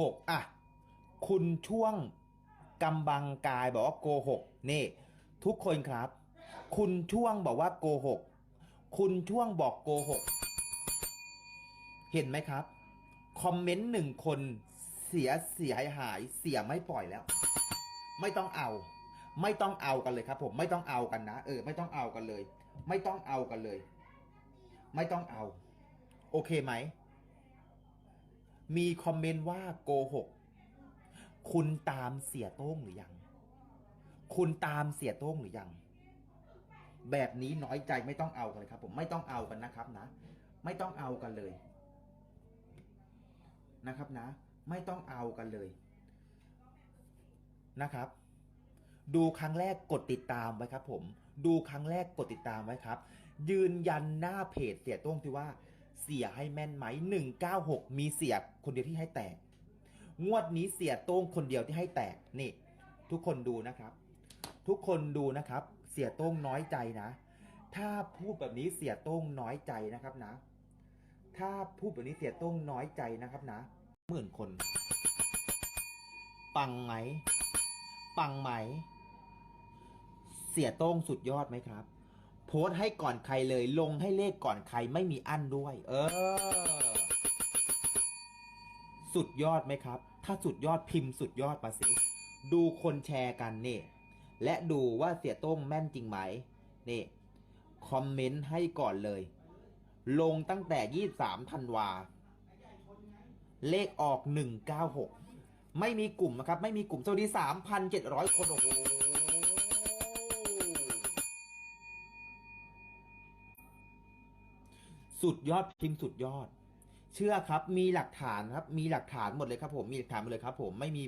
หกอะ คุณช่วงกำบังกายบอกว่าโกหกนี่ ทุกคนครับ คุณช่วงบอกว่าโกหก คุณช่วงบอกโกหก เห็นไหมครับ คอมเมนต์หนึ่งคนเสียเสียหายหายเสียไม่ปล่อยแล้ว ไม่ต้องเอา ไม่ต้องเอากันเลยครับ ผมไม่ต้องเอากันนะเออ ไม่ต้องเอากันเลย ไม่ต้องเอากันเลย ไม่ต้องเอา โอเคไหม มีคอมเมนต์ว่าโกหก คุณตามเสียโต้งหรือยัง คุณตามเสียโต้งหรือยัง แบบนี้น้อยใจไม่ต้องเอากันเลยครับ ผมไม่ต้องเอากันนะครับนะ ไม่ต้องเอากันเลยนะครับนะ ไม่ต้องเอากันเลยนะครับ ดูครั้งแรกกดติดตามไว้ครับ ผม ดูครั้งแรกกดติดตามไว้ครับ ยืนยันหน้าเพจเสียโต้งที่ว่า เสียให้แม่นไหม196 มีเสียคนเดียวที่ให้แตก งวดนี้เสียโต้งคนเดียวที่ให้แตกนี่ ทุกคนดูนะครับ ทุกคนดูนะครับ เสียโต้งน้อยใจนะ ถ้าพูดแบบนี้เสียโต้งน้อยใจนะครับนะ ถ้าพูดแบบนี้เสียโต้งน้อยใจนะครับนะหมื่นคน ปังไหม ปังไหม เสียโต้งสุดยอดไหมครับ พสต์ให้ก่อนใครเลย ลงให้เลขก่อนใครไม่มีอั้นด้วย เออ สุดยอดไหมครับ ถ้าสุดยอดพิมพ์สุดยอดมาสิ ดูคนแชร์กันนี่และดูว่าเสียโต้งแม่นจริงไหมนี่คอมเมนต์ให้ก่อนเลย ลงตั้งแต่23ธันวา เลขออก196ไม่มีกลุ่มนะครับ ไม่มีกลุ่มสวัสดี3,700คน โอ้โห สุดยอดพิมพ์สุดยอด เชื่อครับ มีหลักฐานครับ มีหลักฐานหมดเลยครับ ผมมีหลักฐานหมดเลยครับ ผมไม่มี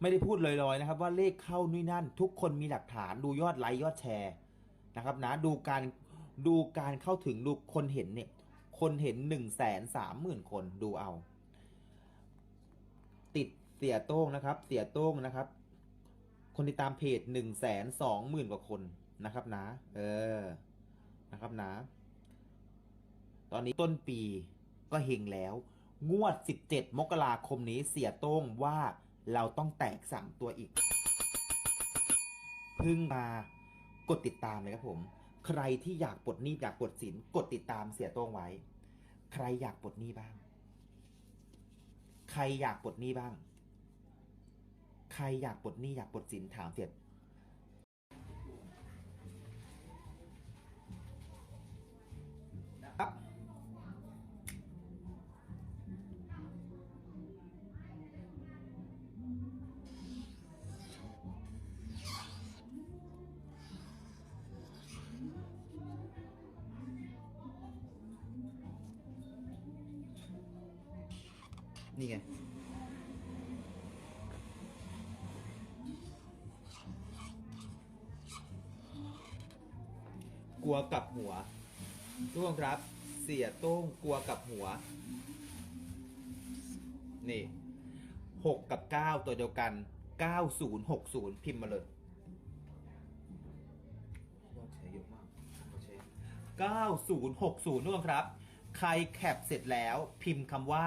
ไม่ได้พูดลอยๆนะครับ ว่าเลขเข้านี่นั่น ทุกคนมีหลักฐานดูยอดไลค์ยอดแชร์นะครับ นะ ดูการดูการเข้าถึงดูคนเห็นเนี่ย คนเห็นหนึ่งแสนสามหมื่นคนดูเอา ติดเสียโต้งนะครับ เสียโต้งนะครับ คนติดตามเพจหนึ่งแสนสองหมื่นกว่าคนนะครับนะ เออนะครับนะ ตอนนี้ต้นปีก็เฮงแล้ว งวด 17 มกราคมนี้เสียโต้งว่าเราต้องแตกสามตัวอีก พึ่งมากดติดตามเลยครับผม ใครที่อยากปลดหนี้อยากปลดสินกดติดตามเสียโต้งไว้ ใครอยากปลดหนี้บ้าง ใครอยากปลดหนี้บ้าง ใครอยากปลดหนี้อยากปลดสินถามเสีย นี่ไง กลัวกับหัวทุกคนครับ เสียโต้งกลัวกับหัว นี่หกกับเก้าตัวเดียวกันเก้าศูนย์หกศูนย์พิมพ์มาเลยเยอะมากเก้าศูนย์หกศูนย์ทุกคนครับ ใครแคปเสร็จแล้วพิมพ์คำว่า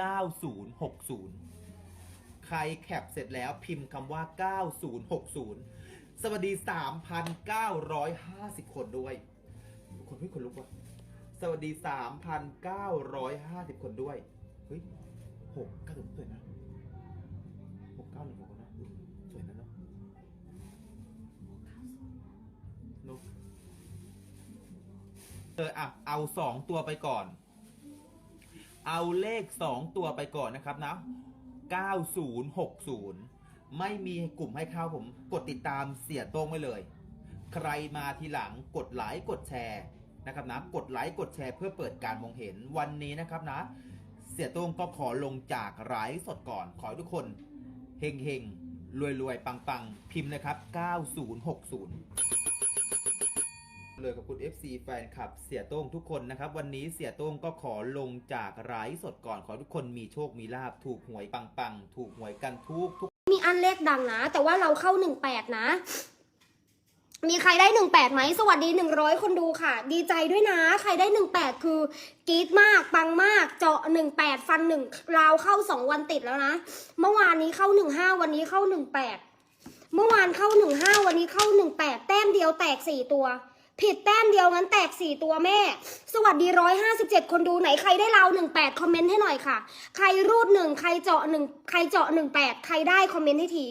9060 ใครแคปเสร็จแล้วพิมพ์คำว่า 9060 สวัสดี 3,950 คนด้วยคนเฮ้ยคนลุกว่ะ สวัสดี 3,950 คนด้วย เฮ้ยหกเก้าถึงสวยนะหกเก้าหนึ่งหกนะสวยนะเนาะเนอะเอออะเอาสองตัวไปก่อน เอาเลข 2 ตัวไปก่อนนะครับนะ 9060 ไม่มีกลุ่มให้เข้าผมกดติดตามเสียโต้งไว้เลย ใครมาทีหลังกดไลค์กดแชร์นะครับนะ กดไลค์กดแชร์เพื่อเปิดการมองเห็นวันนี้นะครับนะ เสียโต้งก็ขอลงจากไลฟ์สดก่อน ขอให้ทุกคนเฮงเฮงรวยรวยปังปังพิมพ์นะครับ 9060 เลยกับคุณ FC แฟนคลับเสียโต้งทุกคนนะครับ วันนี้เสียโต้งก็ขอลงจากไลฟ์สดก่อนขอทุกคนมีโชคมีลาบถูกหวยปังปังๆ ถูกหวยกันทุกทุกมีอันเลขดังนะ แต่ว่าเราเข้าหนึ่งแปดนะ มีใครได้หนึ่งแปดไหมสวัสดีหนึ่งร้อยคนดูค่ะ ดีใจด้วยนะ ใครได้หนึ่งแปดคือกรี๊ดมากปังมาก เจาะหนึ่งแปดฟันหนึ่งราวเข้าสองวันติดแล้วนะ เมื่อวานนี้เข้าหนึ่งห้าวันนี้เข้าหนึ่งแปดเมื่อวานเข้าหนึ่งห้าวันนี้เข้าหนึ่งแปดแต้มเดียวแตกสี่ตัว ผิดแต้มเดียวงั้นแตกสี่ตัวแม่ สวัสดีร้อยห้าสิบเจ็ดคนดูไหนใครได้ราวหนึ่งแปดคอมเมนต์ให้หน่อยค่ะ ใครรูดหนึ่งใครเจาะหนึ่งใครเจาะหนึ่งแปดใครได้คอมเมนต์ให้ที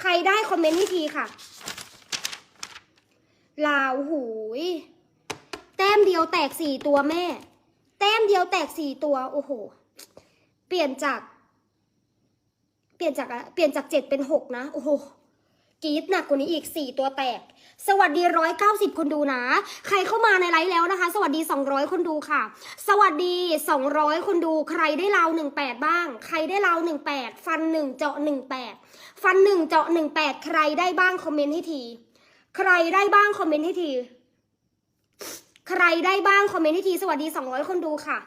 ใครได้คอมเมนต์ให้ทีค่ะลาวหูย แต้มเดียวแตกสี่ตัวแม่ แต้มเดียวแตกสี่ตัว โอ้โห เปลี่ยนจาก เปลี่ยนจากอะเปลี่ยนจากเจ็ดเป็นหกนะ โอ้โห กรีดหนักกว่านี้อีกสี่ตัวแตก สวัสดีร้อยเก้าสิบคนดูนะ ใครเข้ามาในไลฟ์แล้วนะคะ สวัสดีสองร้อยคนดูค่ะ สวัสดีสองร้อยคนดู ใครได้ราวหนึ่งแปดบ้าง ใครได้ราวหนึ่งแปดฟันหนึ่งเจาะหนึ่งแปดฟันหนึ่งเจาะหนึ่งแปดใครได้บ้างคอมเมนต์ให้ที ใครได้บ้างคอมเมนต์ให้ที ใครได้บ้างคอมเมนต์ให้ที สวัสดี 200 คนดูค่ะ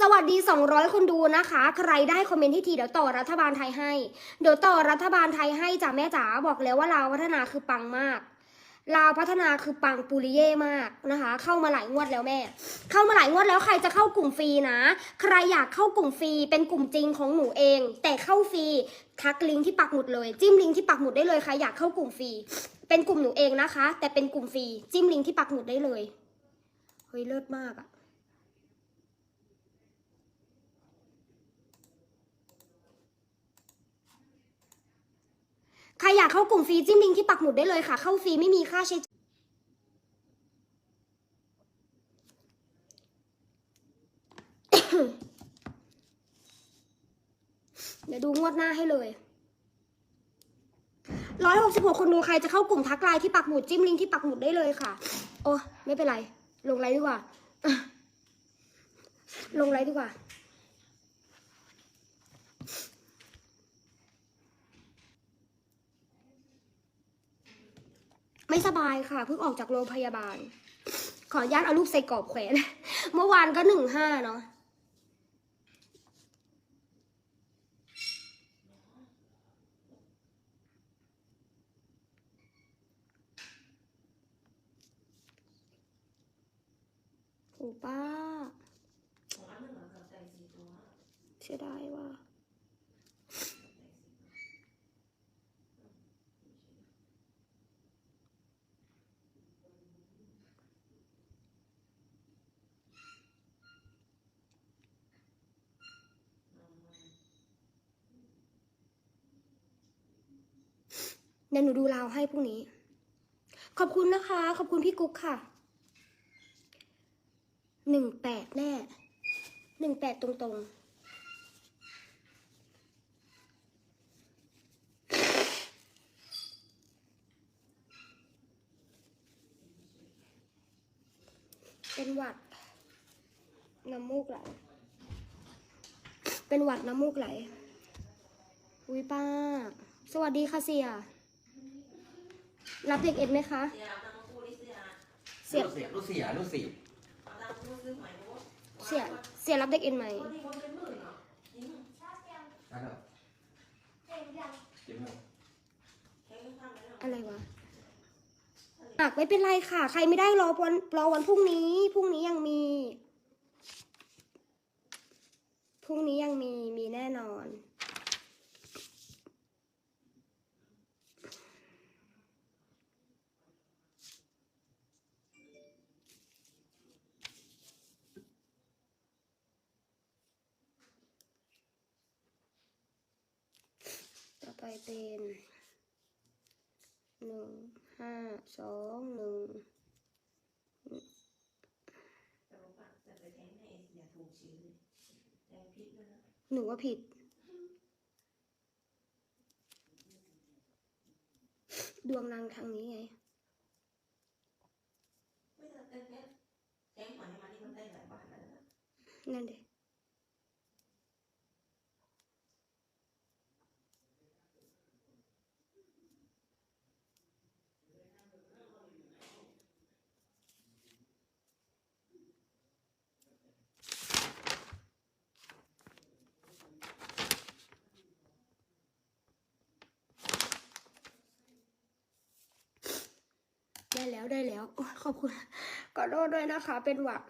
สวัสดี 200 คนดูนะคะ ใครได้คอมเมนต์ให้ทีเดี๋ยวต่อรัฐบาลไทยให้ เดี๋ยวต่อรัฐบาลไทยให้จ้ะแม่จ๋าบอกแล้วว่าลาวพัฒนาคือปังมากลาวพัฒนาคือปังปุริเย่มากนะคะ เข้ามาหลายงวดแล้วแม่ เข้ามาหลายงวดแล้วใครจะเข้ากลุ่มฟรีนะ ใครอยากเข้ากลุ่มฟรีเป็นกลุ่มจริงของหนูเอง แต่เข้าฟรีทักลิงก์ที่ปักหมุดเลย จิ้มลิงก์ที่ปักหมุดได้เลยใครอยากเข้ากลุ่มฟรีเป็นกลุ่มหนูเองนะคะ แต่เป็นกลุ่มฟรีจิ้มลิงก์ที่ปักหมุดได้เลยเฮ้ยเลิศมากอะ ใครอยากเข้ากลุ่มฟรีจิ้มลิงก์ที่ปักหมุดได้เลยค่ะ เข้าฟรีไม่มีค่าใช้จ่ายเดี๋ยวดูงวดหน้าให้เลยร้อยหกสิบหกคนดูใครจะเข้ากลุ่มทักไลน์ที่ปักหมุดจิ้มลิงก์ที่ปักหมุดได้เลยค่ะ โอ้ไม่เป็นไร ลงไลน์ดีกว่า ลงไลน์ดีกว่า ไม่สบายค่ะเพิ่งออกจากโรงพยาบาล ขออนุญาตเอารูปใส่กรอบแขวน เมื่อวานก็หนึ่งห้าเนาะโอ้ป้าเสียดายว่า เดี๋ยวหนูดูราวให้พรุ่งนี้ ขอบคุณนะคะ ขอบคุณพี่กุ๊กค่ะ หนึ่งแปดแน่ หนึ่งแปดตรงๆเป็นหวัดน้ำมูกไหล เป็นหวัดน้ำมูกไหล อุ้ยป้า สวัสดีค่ะเสีย รับเด็กเอ็ดไหมคะเสียลูกเสีย ลูกเสียลูกเสียเสีย เสียรับเด็กเอ็นไหมได้แล้วเก็บหมดอะไรวะหากไม่เป็นไรค่ะ ใครไม่ได้รอวันรอวันพรุ่งนี้ พรุ่งนี้ยังมี พรุ่งนี้ยังมีมีแน่นอน ต่อไป เป็นหนึ่งห้าสองหนึ่งหนูว่าผิด ดวงนางทางนี้ไงนั่นเด็ ได้แล้ว ขอบคุณ ขอโทษด้วยนะคะ เป็นหวัด